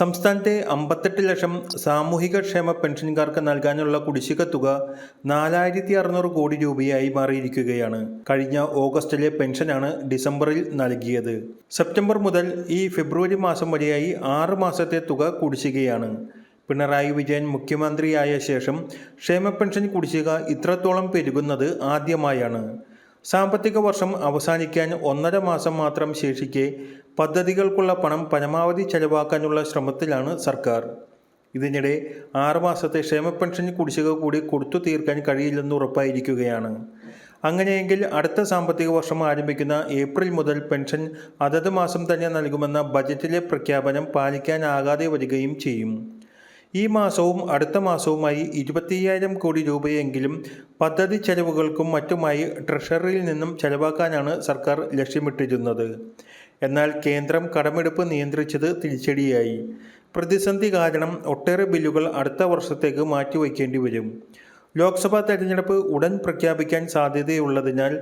സംസ്ഥാനത്തെ അമ്പത്തെട്ട് ലക്ഷം സാമൂഹിക ക്ഷേമ പെൻഷൻകാർക്ക് നൽകാനുള്ള കുടിശ്ശിക തുക നാലായിരത്തി അറുന്നൂറ് കോടി രൂപയായി മാറിയിരിക്കുകയാണ്. കഴിഞ്ഞ ഓഗസ്റ്റിലെ പെൻഷനാണ് ഡിസംബറിൽ നൽകിയത്. സെപ്റ്റംബർ മുതൽ ഈ ഫെബ്രുവരി മാസം വരെയായി ആറ് മാസത്തെ തുക കുടിശ്ശികയാണ്. പിണറായി വിജയൻ മുഖ്യമന്ത്രിയായ ശേഷം ക്ഷേമ പെൻഷൻ കുടിശ്ശിക ഇത്രത്തോളം പെരുകുന്നത് ആദ്യമായാണ്. സാമ്പത്തിക വർഷം അവസാനിക്കാൻ ഒന്നര മാസം മാത്രം ശേഷിക്കെ പദ്ധതികൾക്കുള്ള പണം പരമാവധി ചെലവാക്കാനുള്ള ശ്രമത്തിലാണ് സർക്കാർ. ഇതിനിടെ ആറുമാസത്തെ ക്ഷേമ പെൻഷൻ കുടിശ്ശിക കൂടി കൊടുത്തു തീർക്കാൻ കഴിയില്ലെന്ന് ഉറപ്പായിരിക്കുകയാണ്. അങ്ങനെയെങ്കിൽ അടുത്ത സാമ്പത്തിക വർഷം ആരംഭിക്കുന്ന ഏപ്രിൽ മുതൽ പെൻഷൻ അതത് മാസം തന്നെ നൽകുമെന്ന ബജറ്റിലെ പ്രഖ്യാപനം പാലിക്കാനാകാതെ വരികയും ചെയ്യും. ഈ മാസവും അടുത്ത മാസവുമായി ഇരുപത്തിയ്യായിരം കോടി രൂപയെങ്കിലും പദ്ധതി ചെലവുകൾക്കും മറ്റുമായി ട്രഷറിയിൽ നിന്നും ചെലവാക്കാനാണ് സർക്കാർ ലക്ഷ്യമിട്ടിരുന്നത്. എന്നാൽ കേന്ദ്രം കടമെടുപ്പ് നിയന്ത്രിച്ചത് തിരിച്ചടിയായി. പ്രതിസന്ധി കാരണം ഒട്ടേറെ ബില്ലുകൾ അടുത്ത വർഷത്തേക്ക് മാറ്റിവയ്ക്കേണ്ടി വരും. ലോക്സഭാ തെരഞ്ഞെടുപ്പ് ഉടൻ പ്രഖ്യാപിക്കാൻ സാധ്യതയുള്ളതിനാൽ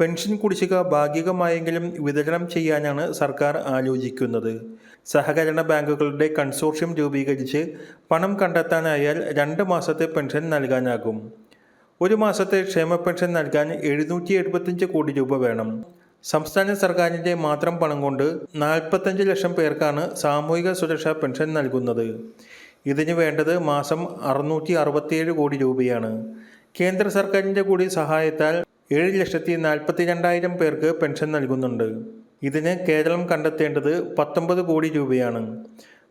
പെൻഷൻ കുടിശ്ശിക ഭാഗികമായെങ്കിലും വിതരണം ചെയ്യാനാണ് സർക്കാർ ആലോചിക്കുന്നത്. സഹകരണ ബാങ്കുകളുടെ കൺസോർഷ്യം രൂപീകരിച്ച് പണം കണ്ടെത്താനായാൽ രണ്ട് മാസത്തെ പെൻഷൻ നൽകാനാകും. ഒരു മാസത്തെ ക്ഷേമ പെൻഷൻ നൽകാൻ എഴുന്നൂറ്റി എഴുപത്തിയഞ്ച് കോടി രൂപ വേണം. സംസ്ഥാന സർക്കാരിന്റെ മാത്രം പണം കൊണ്ട് നാൽപ്പത്തഞ്ച് ലക്ഷം പേർക്കാണ് സാമൂഹിക സുരക്ഷാ പെൻഷൻ നൽകുന്നത്. ഇതിന് വേണ്ടത് മാസം അറുന്നൂറ്റി അറുപത്തിയേഴ് കോടി രൂപയാണ്. കേന്ദ്ര സർക്കാരിന്റെ കൂടി സഹായത്താൽ ഏഴ് ലക്ഷത്തി നാൽപ്പത്തി രണ്ടായിരം പേർക്ക് പെൻഷൻ നൽകുന്നുണ്ട്. ഇതിന് കേരളം കണ്ടെത്തേണ്ടത് പത്തൊമ്പത് കോടി രൂപയാണ്.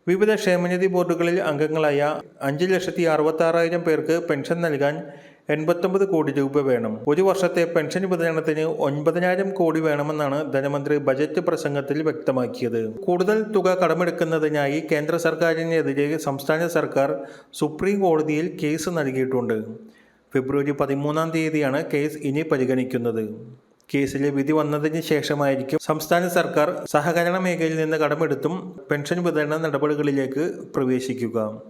വിവിധ ക്ഷേമനിധി ബോർഡുകളിൽ അംഗങ്ങളായ അഞ്ച് ലക്ഷത്തി അറുപത്താറായിരം പേർക്ക് പെൻഷൻ നൽകാൻ എൺപത്തൊമ്പത് കോടി രൂപ വേണം. ഒരു വർഷത്തെ പെൻഷൻ വിതരണത്തിന് ഒൻപതിനായിരം കോടി വേണമെന്നാണ് ധനമന്ത്രി ബജറ്റ് പ്രസംഗത്തിൽ വ്യക്തമാക്കിയത്. കൂടുതൽ തുക കടമെടുക്കുന്നതിനായി കേന്ദ്ര സർക്കാരിനെതിരെ സംസ്ഥാന സർക്കാർ സുപ്രീം കോടതിയിൽ കേസ് നൽകിയിട്ടുണ്ട്. ഫെബ്രുവരി പതിമൂന്നാം തീയതിയാണ് കേസ് ഇനി പരിഗണിക്കുന്നത്. കേസിലെ വിധി വന്നതിന് ശേഷമായിരിക്കും സംസ്ഥാന സർക്കാർ സഹകരണ മേഖലയിൽ നിന്ന് കടമെടുത്തും പെൻഷൻ വിതരണ നടപടികളിലേക്ക് പ്രവേശിക്കുക.